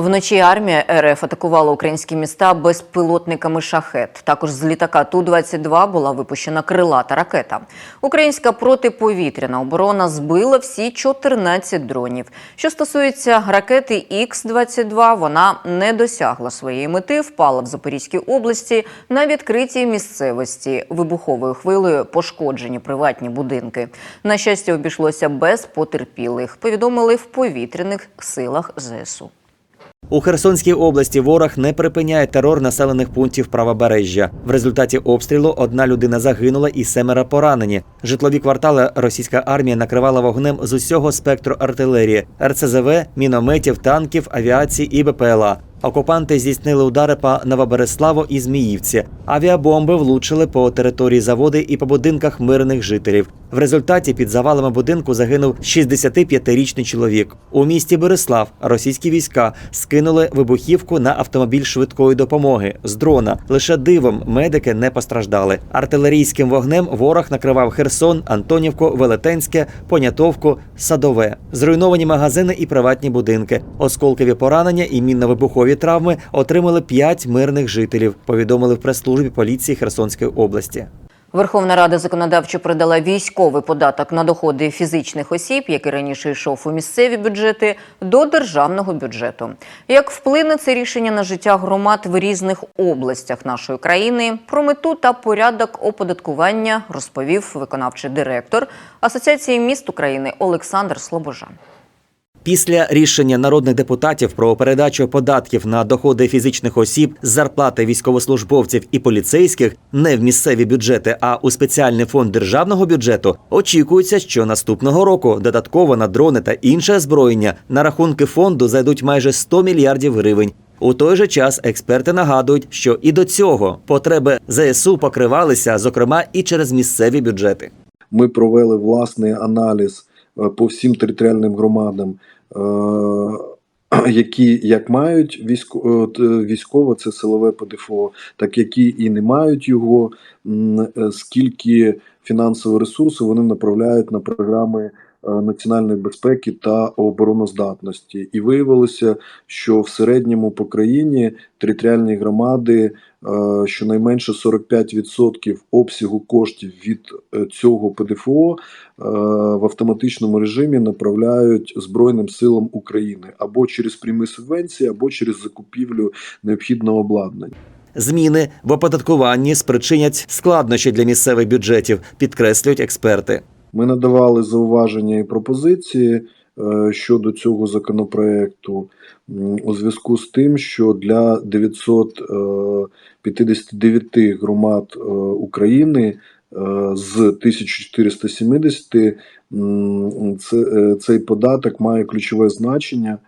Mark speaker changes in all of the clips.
Speaker 1: Вночі армія РФ атакувала українські міста безпілотниками шахет. Також з літака Ту-22 була випущена крилата ракета. Українська протиповітряна оборона збила всі 14 дронів. Що стосується ракети Х-22, вона не досягла своєї мети, впала в Запорізькій області на відкритій місцевості. Вибуховою хвилею пошкоджені приватні будинки. На щастя, обійшлося без потерпілих. Повідомили в повітряних силах ЗСУ.
Speaker 2: У Херсонській області ворог не припиняє терор населених пунктів правобережжя. В результаті обстрілу одна людина загинула і семеро поранені. Житлові квартали російська армія накривала вогнем з усього спектру артилерії, РЦЗВ, мінометів, танків, авіації і БПЛА. Окупанти здійснили удари по Новобереславу і Зміївці. Авіабомби влучили по території заводи і по будинках мирних жителів. В результаті під завалами будинку загинув 65-річний чоловік. У місті Береслав російські війська скинули вибухівку на автомобіль швидкої допомоги з дрона. Лише дивом медики не постраждали. Артилерійським вогнем ворог накривав Херсон, Антонівку, Велетенське, Понятовку, Садове. Зруйновані магазини і приватні будинки. Осколкові поранення і мінно-вибухові травми отримали п'ять мирних жителів. Повідомили в прес-службі поліції Херсонської області.
Speaker 1: Верховна Рада законодавчо придала військовий податок на доходи фізичних осіб, який раніше йшов у місцеві бюджети, до державного бюджету. Як вплине це рішення на життя громад в різних областях нашої країни? Про мету та порядок оподаткування розповів виконавчий директор Асоціації міст України Олександр Слобожан.
Speaker 2: Після рішення народних депутатів про передачу податків на доходи фізичних осіб зарплати військовослужбовців і поліцейських не в місцеві бюджети, а у спеціальний фонд державного бюджету, очікується, що наступного року додатково на дрони та інше озброєння на рахунки фонду зайдуть майже 100 мільярдів гривень. У той же час експерти нагадують, що і до цього потреби ЗСУ покривалися, зокрема, і через місцеві бюджети.
Speaker 3: Ми провели власний аналіз по всім територіальним громадам, е, які як мають військо, е, е, військове, це силове ПДФО, так які і не мають його, е, скільки фінансового ресурсу вони направляють на програми е, національної безпеки та обороноздатності. І виявилося, що в середньому по країні територіальні громади е, щонайменше 45% обсягу коштів від е, цього ПДФО е, в автоматичному режимі направляють Збройним силам України або через прямі субвенції, або через закупівлю необхідного обладнання.
Speaker 2: Зміни в оподаткуванні спричинять складнощі для місцевих бюджетів, підкреслюють експерти.
Speaker 3: Ми надавали зауваження і пропозиції е, щодо цього законопроекту у зв'язку з тим, що для 959 громад е, України е, з 1470 це, е, цей податок має ключове значення.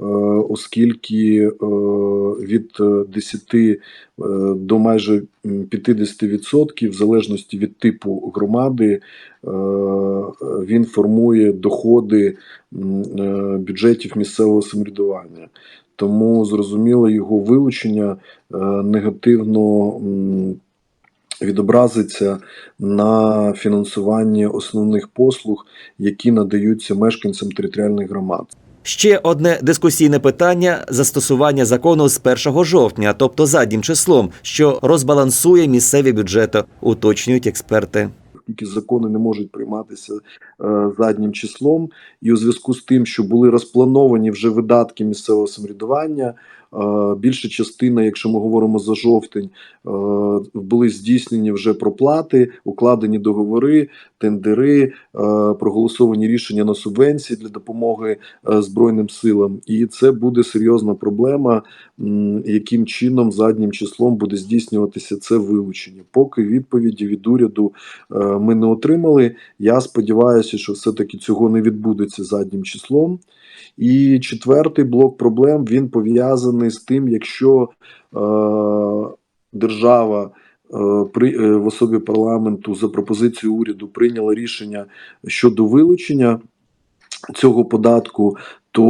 Speaker 3: Е, Оскільки е, від е, 10 е, до майже м, 50% в залежності від типу громади він формує доходи бюджетів місцевого самоврядування. Тому зрозуміло його вилучення негативно відобразиться на фінансуванні основних послуг, які надаються мешканцям територіальних громад.
Speaker 2: Ще одне дискусійне питання застосування закону з 1 жовтня, тобто заднім числом, що розбалансує місцеві бюджети, уточнюють експерти.
Speaker 3: оскільки закони не можуть прийматися е, заднім числом, і у зв'язку з тим, що були розплановані вже видатки місцевого самоврядування, більша частина, якщо ми говоримо за жовтень, були здійснені вже проплати, укладені договори, тендери, проголосовані рішення на субвенції для допомоги збройним силам, і це буде серйозна проблема, яким чином заднім числом буде здійснюватися це вилучення. Поки відповіді від уряду ми не отримали. Я сподіваюся, що все-таки цього не відбудеться заднім числом. І четвертий блок проблем він пов'язаний з тим, якщо е, держава е, при е, в особі парламенту за пропозицією уряду прийняла рішення щодо вилучення цього податку, то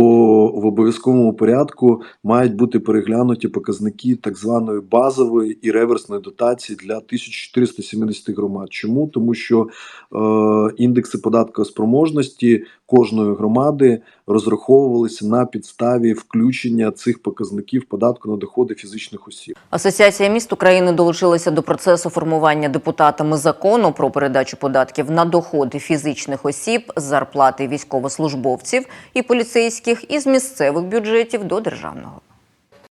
Speaker 3: в обов'язковому порядку мають бути переглянуті показники так званої базової і реверсної дотації для 1470 громад. Чому? Тому що е, індекси податковоспроможності кожної громади розраховувалися на підставі включення цих показників податку на доходи фізичних осіб.
Speaker 1: Асоціація міст України долучилася до процесу формування депутатами закону про передачу податків на доходи фізичних осіб, зарплати військовослужбовців і поліцейських із місцевих бюджетів до державного.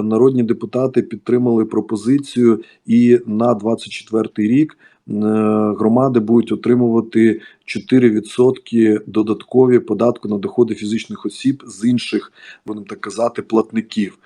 Speaker 3: Народні депутати підтримали пропозицію, і на 24 рік е, громади будуть отримувати 4% додаткові податку на доходи фізичних осіб з інших, будемо так казати, платників.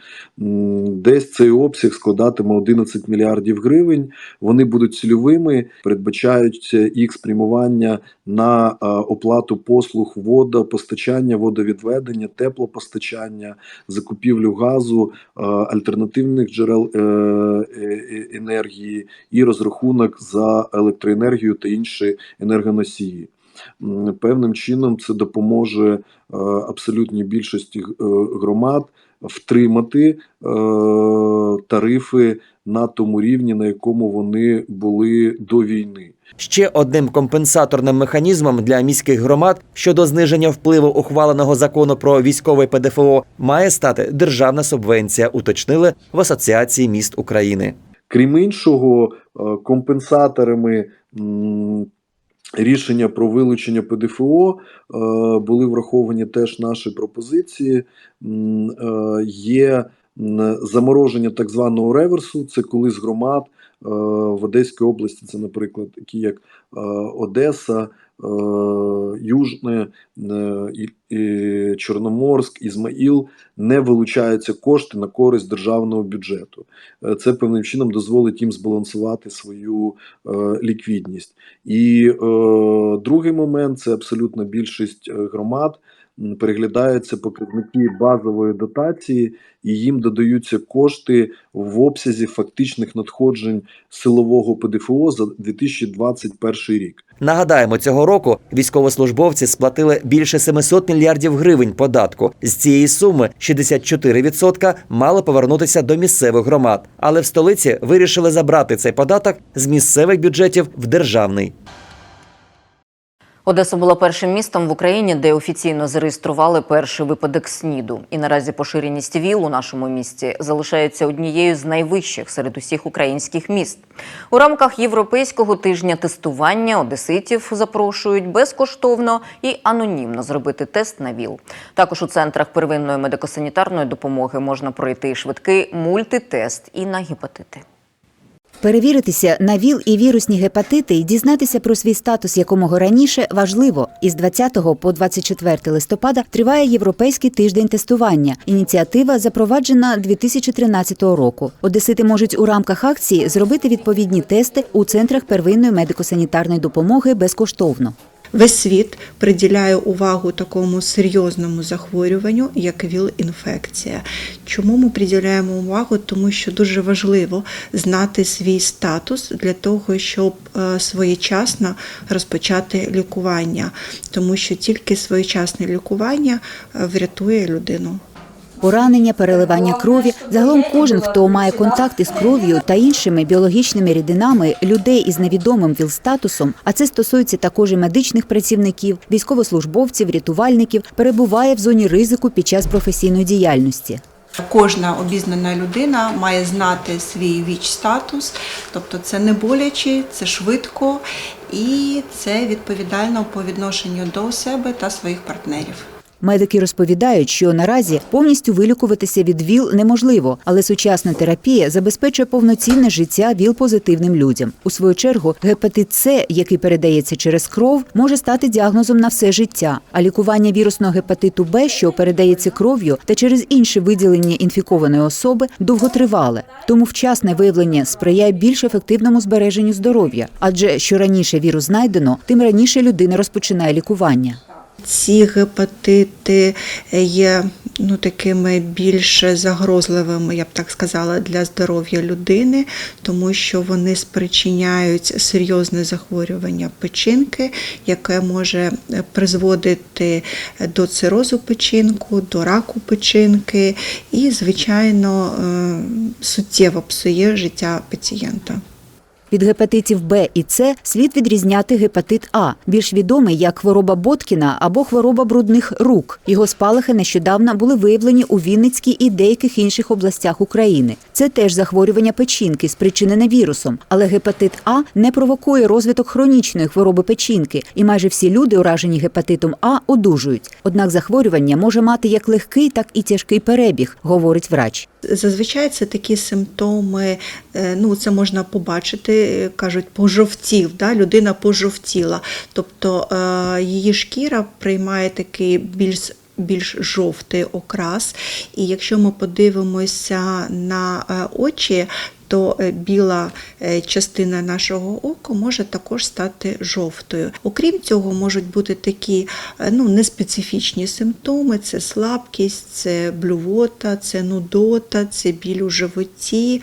Speaker 3: Десь цей обсяг складатиме 11 мільярдів гривень. Вони будуть цільовими, передбачаються їх спрямування на е, оплату послуг водопостачання, водовідведення, теплопостачання, закупівлю газу, е, альтернативних джерел е, е, енергії і розрахунок за електроенергію та інші енергоносії. Певним чином це допоможе е, абсолютній більшості е, громад втримати е, тарифи на тому рівні, на якому вони були до війни.
Speaker 2: Ще одним компенсаторним механізмом для міських громад щодо зниження впливу ухваленого закону про військове ПДФО має стати державна субвенція, уточнили в Асоціації міст України.
Speaker 3: Крім іншого, компенсаторами рішення про вилучення ПДФО е, були враховані теж наші пропозиції. Е, Є замороження так званого реверсу, це коли з громад е, в Одеській області, це, наприклад, такі як Одеса, Южне, е, і- і Чорноморськ, Ізмаїл, не вилучаються кошти на користь державного бюджету. Е, Це певним чином дозволить їм збалансувати свою е, ліквідність. І е, другий момент це абсолютна більшість е, громад. Переглядаються показники базової дотації, і їм додаються кошти в обсязі фактичних надходжень силового ПДФО за 2021 рік.
Speaker 2: Нагадаємо, цього року військовослужбовці сплатили більше 700 мільярдів гривень податку. З цієї суми 64% мали повернутися до місцевих громад. Але в столиці вирішили забрати цей податок з місцевих бюджетів в державний.
Speaker 1: Одеса була першим містом в Україні, де офіційно зареєстрували перший випадок СНІДу. І наразі поширеність ВІЛ у нашому місті залишається однією з найвищих серед усіх українських міст. У рамках європейського тижня тестування одеситів запрошують безкоштовно і анонімно зробити тест на ВІЛ. Також у центрах первинної медико-санітарної допомоги можна пройти швидкий мультитест і на гепатити.
Speaker 4: Перевіритися на ВІЛ і вірусні гепатити і дізнатися про свій статус якомога раніше важливо. Із 20 по 24 листопада триває Європейський тиждень тестування. Ініціатива запроваджена 2013 року. Одесити можуть у рамках акції зробити відповідні тести у центрах первинної медико-санітарної допомоги безкоштовно.
Speaker 5: Весь світ приділяє увагу такому серйозному захворюванню, як ВІЛ-інфекція. Чому ми приділяємо увагу? Тому що дуже важливо знати свій статус для того, щоб е, своєчасно розпочати лікування, тому що тільки своєчасне лікування е, врятує людину.
Speaker 4: Поранення, переливання крові. Загалом кожен, хто має контакт із кров'ю та іншими біологічними рідинами людей із невідомим ВІЛ-статусом, а це стосується також і медичних працівників, військовослужбовців, рятувальників, перебуває в зоні ризику під час професійної діяльності.
Speaker 5: Кожна обізнана людина має знати свій ВІЧ-статус, тобто це не боляче, це швидко і це відповідально по відношенню до себе та своїх партнерів.
Speaker 4: Медики розповідають, що наразі повністю вилікуватися від ВІЛ неможливо, але сучасна терапія забезпечує повноцінне життя ВІЛ-позитивним людям. У свою чергу, гепатит С, який передається через кров, може стати діагнозом на все життя. А лікування вірусного гепатиту Б, що передається кров'ю та через інше виділення інфікованої особи, довготривале. Тому вчасне виявлення сприяє більш ефективному збереженню здоров'я. Адже що раніше вірус знайдено, тим раніше людина розпочинає лікування.
Speaker 5: Ці гепатити є ну, такими більш загрозливими, я б так сказала, для здоров'я людини, тому що вони спричиняють серйозне захворювання печінки, яке може призводити до цирозу печінку, до раку печінки і, звичайно, е, суттєво псує життя пацієнта.
Speaker 4: Від гепатитів Б і С слід відрізняти гепатит А, більш відомий як хвороба Боткіна або хвороба брудних рук. Його спалахи нещодавно були виявлені у Вінницькій і деяких інших областях України. Це теж захворювання печінки, спричинене вірусом. Але гепатит А не провокує розвиток хронічної хвороби печінки, і майже всі люди, уражені гепатитом А, одужують. Однак захворювання може мати як легкий, так і тяжкий перебіг, говорить врач.
Speaker 5: Зазвичай це такі симптоми, е, ну це можна побачити, е, кажуть, пожовтів, да? людина пожовтіла. Тобто е, її шкіра приймає такий більш більш жовтий окрас. І якщо ми подивимося на очі, то е, біла е, частина нашого ока може також стати жовтою. Окрім цього, можуть бути такі е, ну, неспецифічні симптоми: це слабкість, це блювота, це нудота, це біль у животі.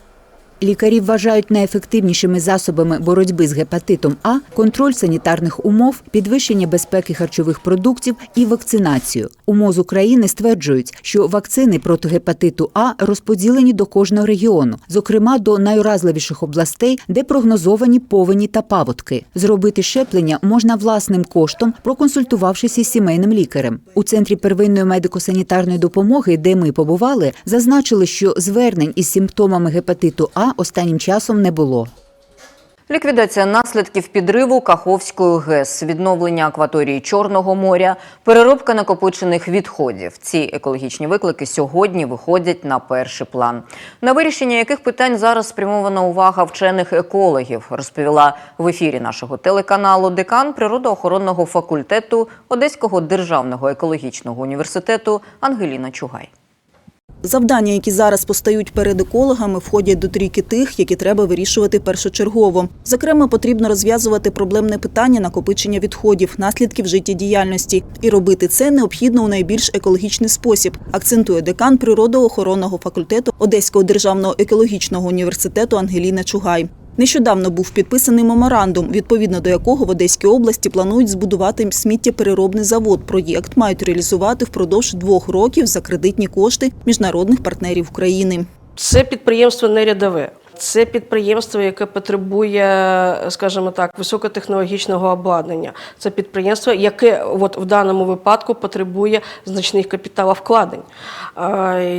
Speaker 4: Лікарі вважають найефективнішими засобами боротьби з гепатитом А контроль санітарних умов, підвищення безпеки харчових продуктів і вакцинацію. У МОЗ України стверджують, що вакцини проти гепатиту А розподілені до кожного регіону, зокрема до найуразливіших областей, де прогнозовані повені та паводки. Зробити щеплення можна власним коштом, проконсультувавшись із сімейним лікарем. У центрі первинної медико-санітарної допомоги, де ми побували, зазначили, що звернень із симптомами гепатиту А останнім часом не було.
Speaker 1: Ліквідація наслідків підриву Каховської ГЕС, відновлення акваторії Чорного моря, переробка накопичених відходів. Ці екологічні виклики сьогодні виходять на перший план. На вирішення яких питань зараз спрямована увага вчених екологів, розповіла в ефірі нашого телеканалу декан природоохоронного факультету Одеського державного екологічного університету Ангеліна Чугай.
Speaker 6: Завдання, які зараз постають перед екологами, входять до трійки тих, які треба вирішувати першочергово. Зокрема, потрібно розв'язувати проблемне питання накопичення відходів, наслідків життєдіяльності. І робити це необхідно у найбільш екологічний спосіб, акцентує декан природоохоронного факультету Одеського державного екологічного університету Ангеліна Чугай. Нещодавно був підписаний меморандум, відповідно до якого в Одеській області планують збудувати сміттєпереробний завод. Проєкт мають реалізувати впродовж двох років за кредитні кошти міжнародних партнерів України.
Speaker 7: Це підприємство не рядове. Це підприємство, яке потребує, скажімо так, високотехнологічного обладнання. Це підприємство, яке от в даному випадку потребує значних капіталовкладень.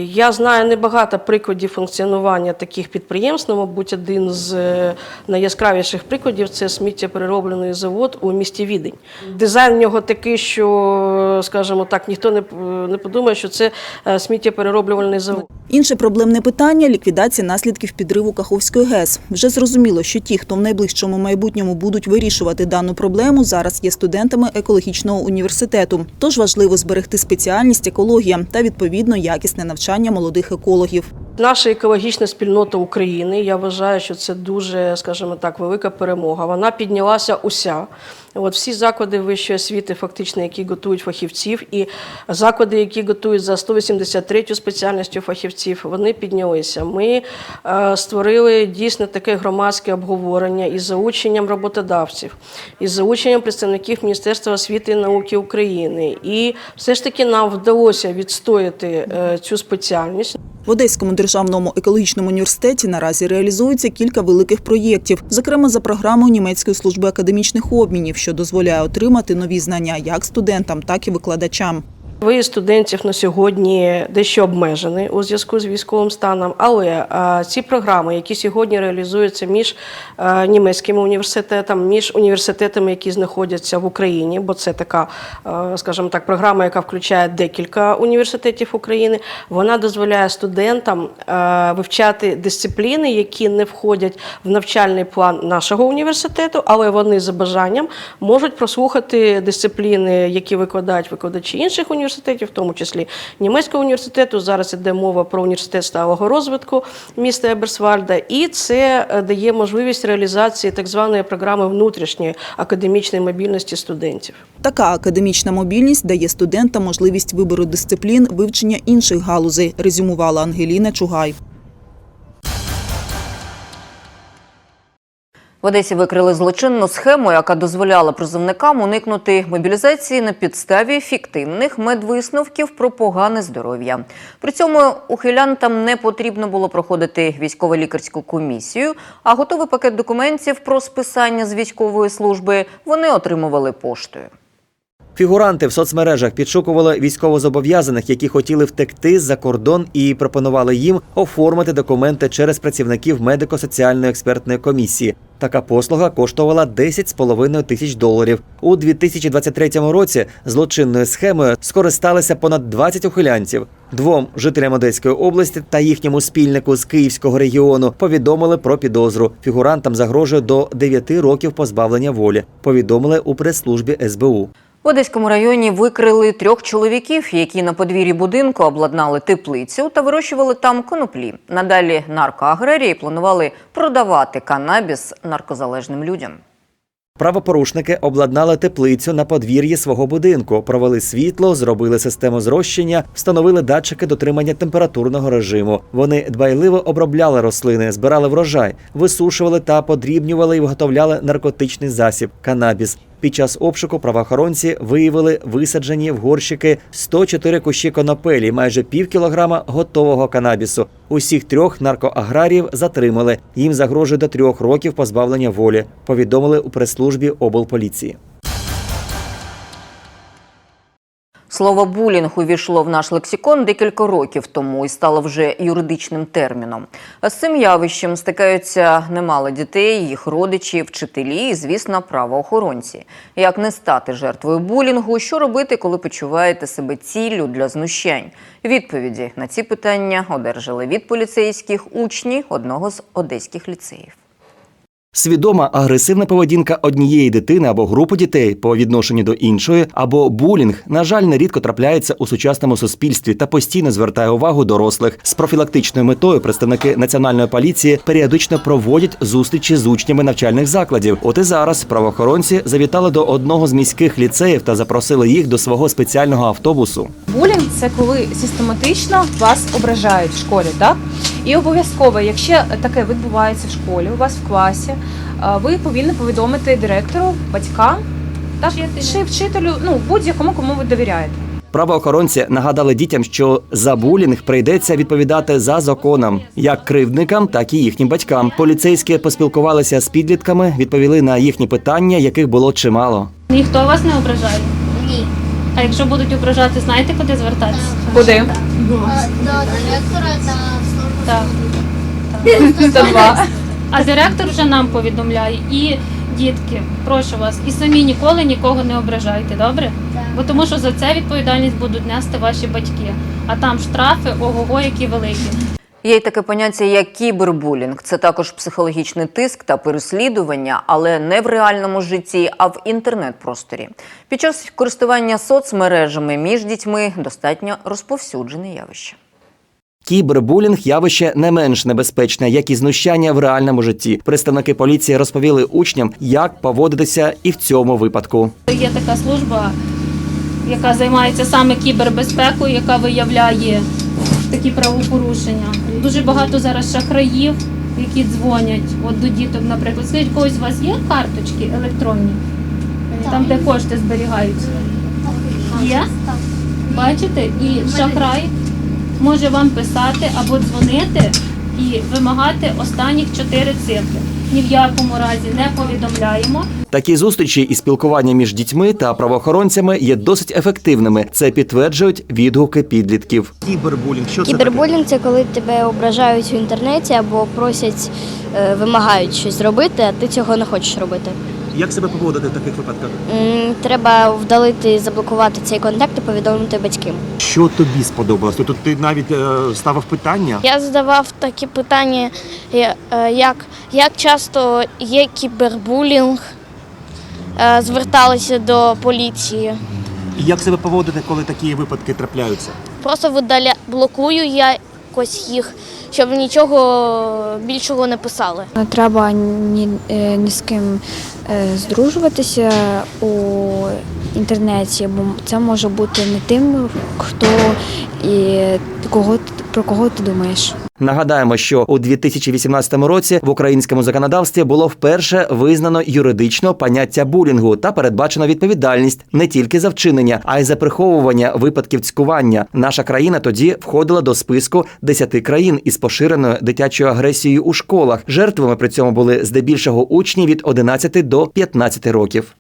Speaker 7: Я знаю небагато прикладів функціонування таких підприємств. Ну, мабуть, один з е, найяскравіших прикладів це сміттєперероблений завод у місті Відень. Дизайн в нього такий, що, скажімо так, ніхто не, не подумає, що це е, сміттєперероблювальний завод.
Speaker 6: Інше проблемне питання ліквідація наслідків підриву Каховської ГЕС. Вже зрозуміло, що ті, хто в найближчому майбутньому будуть вирішувати дану проблему, зараз є студентами екологічного університету. Тож важливо зберегти спеціальність екологія та відповідно якісне навчання молодих екологів.
Speaker 7: Наша екологічна спільнота України, я вважаю, що це дуже, скажімо так, велика перемога. Вона піднялася уся. От всі заклади вищої освіти, фактично, які готують фахівців, і заклади, які готують за 183 спеціальністю фахівців, вони піднялися. Ми е, створили дійсно таке громадське обговорення із заученням роботодавців, із заученням представників Міністерства освіти і науки України. І все ж таки нам вдалося відстояти е, цю спеціальність.
Speaker 6: В Одеському державному екологічному університеті наразі реалізується кілька великих проєктів, зокрема за програмою німецької служби академічних обмінів, що дозволяє отримати нові знання як студентам, так і викладачам.
Speaker 7: Виїзд студентів на сьогодні дещо обмежений у зв'язку з військовим станом, але е, ці програми, які сьогодні реалізуються між е, німецькими університетами, між університетами, які знаходяться в Україні, бо це така, е, скажімо так, програма, яка включає декілька університетів України, вона дозволяє студентам вивчати дисципліни, які не входять в навчальний план нашого університету, але вони за бажанням можуть прослухати дисципліни, які викладають викладачі інших університетів університетів, в тому числі німецького університету. Зараз іде мова про університет сталого розвитку міста Еберсвальда, і це е, дає можливість реалізації так званої програми внутрішньої академічної мобільності студентів.
Speaker 6: Така академічна мобільність дає студентам можливість вибору дисциплін, вивчення інших галузей, резюмувала Ангеліна Чугай.
Speaker 1: В Одесі викрили злочинну схему, яка дозволяла призовникам уникнути мобілізації на підставі фіктивних медвисновків про погане здоров'я. При цьому ухилянтам не потрібно було проходити військово-лікарську комісію, а готовий пакет документів про списання з військової служби вони отримували поштою.
Speaker 2: Фігуранти в соцмережах підшукували військовозобов'язаних, які хотіли втекти за кордон, і пропонували їм оформити документи через працівників медико-соціальної експертної комісії. Така послуга коштувала 10,5 тисяч доларів. У 2023 році злочинною схемою скористалися понад 20 ухилянців. Двом жителям Одеської області та їхньому спільнику з Київського регіону повідомили про підозру. Фігурантам загрожує до 9 років позбавлення волі. Повідомили у прес-службі СБУ.
Speaker 1: В Одеському районі викрили трьох чоловіків, які на подвір'ї будинку обладнали теплицю та вирощували там коноплі. Надалі наркоаграрії планували продавати канабіс наркозалежним людям.
Speaker 2: Правопорушники обладнали теплицю на подвір'ї свого будинку, провели світло, зробили систему зрощення, встановили датчики дотримання температурного режиму. Вони дбайливо обробляли рослини, збирали врожай, висушували та подрібнювали і виготовляли наркотичний засіб канабіс. Під час обшуку правоохоронці виявили висаджені в горщики 104 кущі конопелі, майже пів кілограма готового канабісу. Усіх трьох наркоаграріїв затримали. Їм загрожує до трьох років позбавлення волі. Повідомили у прес-службі облполіції.
Speaker 1: Слово булінг увійшло в наш лексикон декілька років тому і стало вже юридичним терміном. А з цим явищем стикаються немало дітей, їх родичі, вчителі і, звісно, правоохоронці. Як не стати жертвою булінгу, що робити, коли почуваєте себе ціллю для знущань? Відповіді на ці питання одержали від поліцейських учні одного з одеських ліцеїв.
Speaker 2: Свідома агресивна поведінка однієї дитини або групи дітей по відношенню до іншої, або булінг, на жаль, нерідко трапляється у сучасному суспільстві та постійно звертає увагу дорослих. З профілактичною метою представники національної поліції періодично проводять зустрічі з учнями навчальних закладів. От і зараз правоохоронці завітали до одного з міських ліцеїв та запросили їх до свого спеціального автобусу.
Speaker 8: Булінг це коли систематично вас ображають в школі, так? І обов'язково, якщо таке відбувається в школі, у вас в класі, ви повинні повідомити директору, батькам та чи вчителю, ну будь-якому, кому ви довіряєте.
Speaker 2: Правоохоронці нагадали дітям, що за булінг прийдеться відповідати за законом, як кривдникам, так і їхнім батькам. Поліцейські поспілкувалися з підлітками, відповіли на їхні питання, яких було чимало.
Speaker 9: Ніхто вас не ображає? Ні. А якщо будуть ображати, знаєте, куди звертатися?
Speaker 8: Куди?
Speaker 10: До директора та
Speaker 9: Так.
Speaker 8: 102.
Speaker 9: А директор вже нам повідомляє. І дітки, прошу вас, і самі ніколи нікого не ображайте, добре? Бо тому що за це відповідальність будуть нести ваші батьки. А там штрафи, ого-го, які великі.
Speaker 1: Є й таке поняття, як кібербулінг. Це також психологічний тиск та переслідування, але не в реальному житті, а в інтернет-просторі. Під час користування соцмережами між дітьми достатньо розповсюджене явище.
Speaker 2: Кібербулінг явище не менш небезпечне, як і знущання в реальному житті. Представники поліції розповіли учням, як поводитися і в цьому випадку.
Speaker 9: Є така служба, яка займається саме кібербезпекою, яка виявляє такі правопорушення. Дуже багато зараз шахраїв, які дзвонять от до діток, наприклад. Скажіть, когось у вас є карточки електронні? Там, де кошти зберігаються? Є? Бачите? І шахрай може вам писати або дзвонити і вимагати останніх чотири цифри. Ні в якому разі не повідомляємо.
Speaker 2: Такі зустрічі і спілкування між дітьми та правоохоронцями є досить ефективними. Це підтверджують відгуки підлітків.
Speaker 11: Кібербулінг, що це
Speaker 10: Кібербулінг це коли тебе ображають в інтернеті або просять, е, вимагають щось зробити, а ти цього не хочеш робити.
Speaker 11: Як себе поводити в таких випадках?
Speaker 10: М, Треба вдалити, заблокувати цей контакт і повідомити батькам.
Speaker 11: Що тобі сподобалось? Тут ти навіть е, ставив питання.
Speaker 12: Я задавав такі питання, я- е, як, як часто є кібербулінг, е, зверталися до поліції.
Speaker 11: І як себе поводити, коли такі випадки трапляються?
Speaker 10: Просто видаля... блокую якось їх, щоб нічого більшого не писали.
Speaker 13: Не треба ні, е, ні з ким е, здружуватися у інтернеті, бо це може бути не тим, хто і кого про кого ти думаєш.
Speaker 2: Нагадаємо, що у 2018 році в українському законодавстві було вперше визнано юридично поняття булінгу та передбачено відповідальність не тільки за вчинення, а й за приховування випадків цькування. Наша країна тоді входила до списку 10 країн із поширеною дитячою агресією у школах. Жертвами при цьому були здебільшого учні від 11 до 15 років.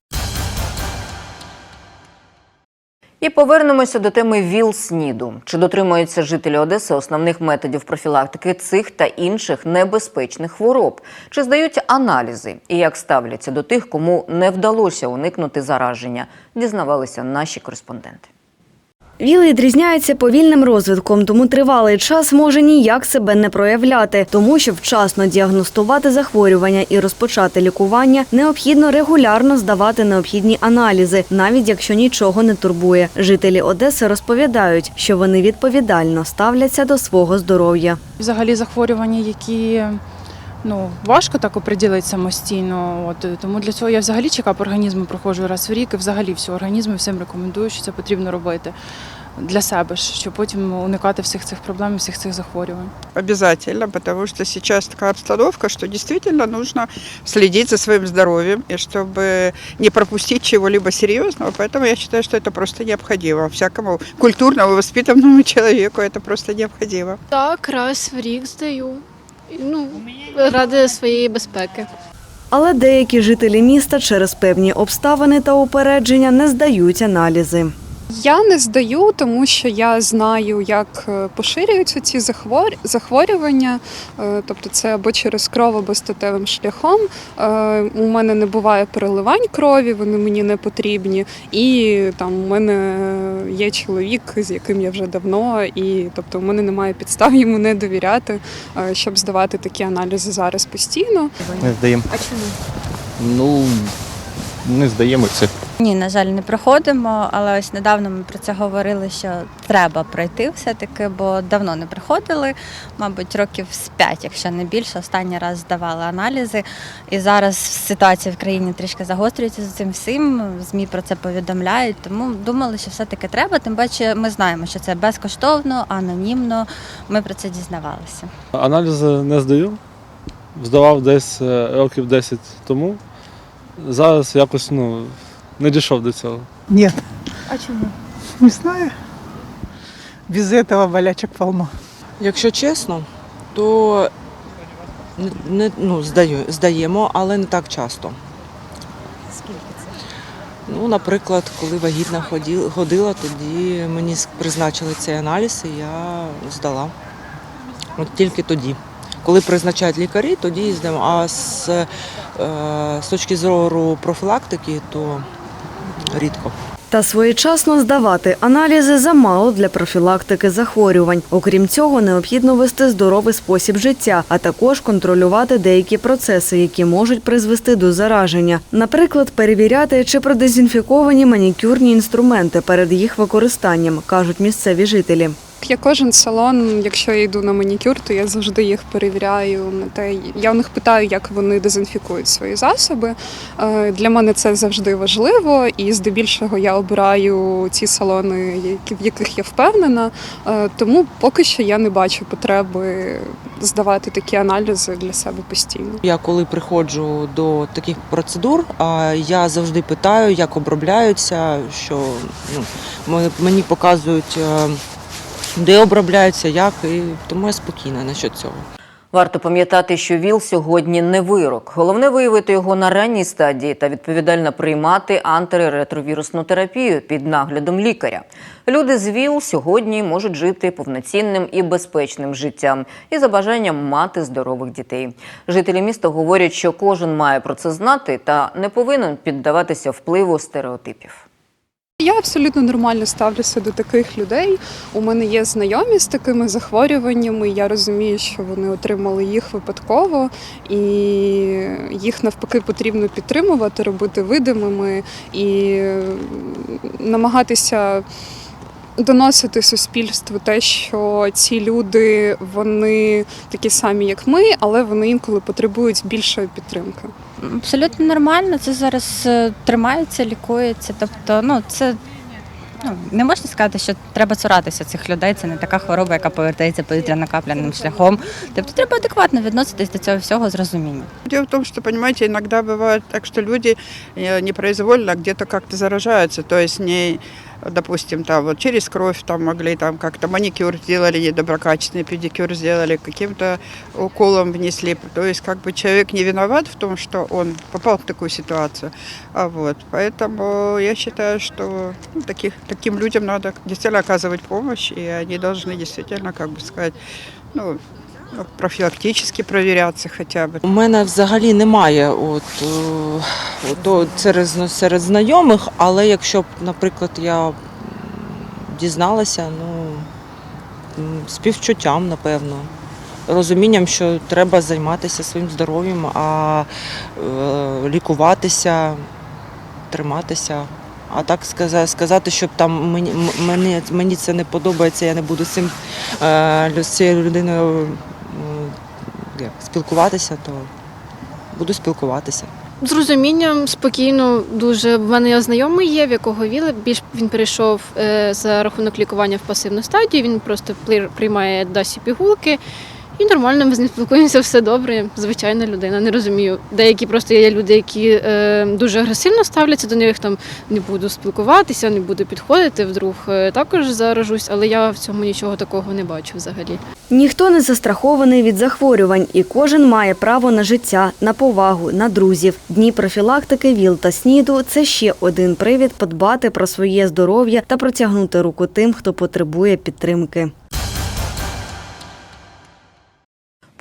Speaker 1: І повернемося до теми ВІЛ-СНІДу. Чи дотримуються жителі Одеси основних методів профілактики цих та інших небезпечних хвороб? Чи здають аналізи? І як ставляться до тих, кому не вдалося уникнути зараження? Дізнавалися наші кореспонденти.
Speaker 14: ВІЛ відрізняється повільним розвитком, тому тривалий час може ніяк себе не проявляти. Тому щоб вчасно діагностувати захворювання і розпочати лікування, необхідно регулярно здавати необхідні аналізи, навіть якщо нічого не турбує. Жителі Одеси розповідають, що вони відповідально ставляться до свого здоров'я.
Speaker 15: Взагалі захворювання, які ну важко так оприділити самостійно. От тому для цього я взагалі чекап організму проходжу раз в рік і взагалі всю організму всім рекомендую, що це потрібно робити для себе, ж, щоб потім уникати всіх цих проблем, і всіх цих захворювань.
Speaker 16: Обязательно, потому что сейчас такая обстановка, что действительно нужно следить за своим здоровьем, и чтобы не пропустить чего-либо серьезного. Поэтому я считаю, что это просто необходимо. Всякому культурному, воспитанному человеку это просто необходимо.
Speaker 17: Так, раз в рік здаю. Ну, ради своєї безпеки.
Speaker 14: Але деякі жителі міста через певні обставини та упередження не здають аналізи.
Speaker 18: Я не здаю, тому що я знаю, як е, поширюються ці захвор- захворювання. Е, Тобто це або через кров, або статевим шляхом. Е, У мене не буває переливань крові, вони мені не потрібні. І там у мене є чоловік, з яким я вже давно, і тобто у мене немає підстав йому не довіряти, щоб здавати такі аналізи зараз постійно.
Speaker 19: Не здаємо.
Speaker 17: А чому?
Speaker 19: Ну, не здаємо це.
Speaker 20: Ні, на жаль, не проходимо, але ось недавно ми про це говорили, що треба пройти все-таки, бо давно не приходили, мабуть, років з п'ять, якщо не більше. Останній раз здавали аналізи. І зараз ситуація в країні трішки загострюється з цим всім. ЗМІ про це повідомляють. Тому думали, що все-таки треба. Тим паче, ми знаємо, що це безкоштовно, анонімно. Ми про це дізнавалися.
Speaker 21: Аналізи не здаю. Здавав десь е, років 10 тому. Зараз якось ну, не дійшов до цього.
Speaker 22: Нет,
Speaker 17: А чому?
Speaker 22: не знаю. Без этого болячек полно.
Speaker 23: Якщо чесно, то не, не, ну, здаю, здаємо, але не так часто.
Speaker 17: Скільки це?
Speaker 23: Ну, наприклад, коли вагітна ходила, тоді мені призначили цей аналіз, і я здала. От тільки тоді. Коли призначають лікарі, тоді і здаємо. А з, е, з точки зору профілактики, то рідко.
Speaker 14: Та своєчасно здавати аналізи замало для профілактики захворювань. Окрім цього, необхідно вести здоровий спосіб життя, а також контролювати деякі процеси, які можуть призвести до зараження. Наприклад, перевіряти, чи продезінфіковані манікюрні інструменти перед їх використанням, кажуть місцеві жителі.
Speaker 18: Я кожен салон, якщо я йду на манікюр, то я завжди їх перевіряю на те. Я у них питаю, як вони дезінфікують свої засоби. Е, Для мене це завжди важливо, і здебільшого я обираю ці салони, в яких я впевнена. Е, Тому поки що я не бачу потреби здавати такі аналізи для себе постійно.
Speaker 23: Я коли приходжу до таких процедур, я завжди питаю, як обробляються, що ну, мені показують, е, де обробляються, як, і тому я спокійна насчет цього.
Speaker 1: Варто пам'ятати, що ВІЛ сьогодні не вирок. Головне виявити його на ранній стадії та відповідально приймати антиретровірусну терапію під наглядом лікаря. Люди з ВІЛ сьогодні можуть жити повноцінним і безпечним життям і за бажанням мати здорових дітей. Жителі міста говорять, що кожен має про це знати та не повинен піддаватися впливу стереотипів.
Speaker 18: Я абсолютно нормально ставлюся до таких людей. У мене є знайомі з такими захворюваннями. Я розумію, що вони отримали їх випадково, і їх навпаки потрібно підтримувати, робити видимими і намагатися доносити суспільству те, що ці люди вони такі самі, як ми, але вони інколи потребують більшої підтримки.
Speaker 20: Абсолютно нормально. Це зараз е, тримається, лікується. Тобто, ну це. Ну, не можна сказати, що треба цуратися цих людей. Це не така хвороба, яка повертається повітряно-капляним шляхом. Тобто треба адекватно відноситись до цього всього з розумінням.
Speaker 16: Дело в том, что, понимаете, иногда бывает так, что люди э, непроизвольно где-то как-то заражаются, то есть не, допустим, там вот через кровь там могли там как-то маникюр сделали недоброкачественный, педикюр сделали, каким-то уколом внесли. То есть как бы человек не виноват в том, что он попал в такую ситуацию. А вот, поэтому я считаю, что ну, таких, таким людям надо действительно оказывать помощь, и они должны действительно, как бы сказать, ну, ну, профілактично перевірятися хоча б.
Speaker 23: У мене взагалі немає от, е, от, серед, серед знайомих, але якщо б, наприклад, я дізналася, ну, співчуттям, напевно. Розумінням, що треба займатися своїм здоров'ям, а е, лікуватися, триматися. А так сказати, щоб там мені, мені, мені це не подобається, я не буду цим е, з цією людиною як, спілкуватися, то буду спілкуватися.
Speaker 17: З розумінням спокійно дуже. В мене знайомий є, в якого віли більш він перейшов е, за рахунок лікування в пасивну стадію. Він просто приймає досі пігулки. І нормально ми з ним спілкуємося, все добре. Звичайна людина. Не розумію. Деякі просто є люди, які е, дуже агресивно ставляться до них. Там не буду спілкуватися, не буду підходити. Вдруг е, також заражусь, але я в цьому нічого такого не бачу взагалі.
Speaker 14: Ніхто не застрахований від захворювань, і кожен має право на життя, на повагу, на друзів. Дні профілактики ВІЛ та СНІДу – це ще один привід подбати про своє здоров'я та протягнути руку тим, хто потребує підтримки.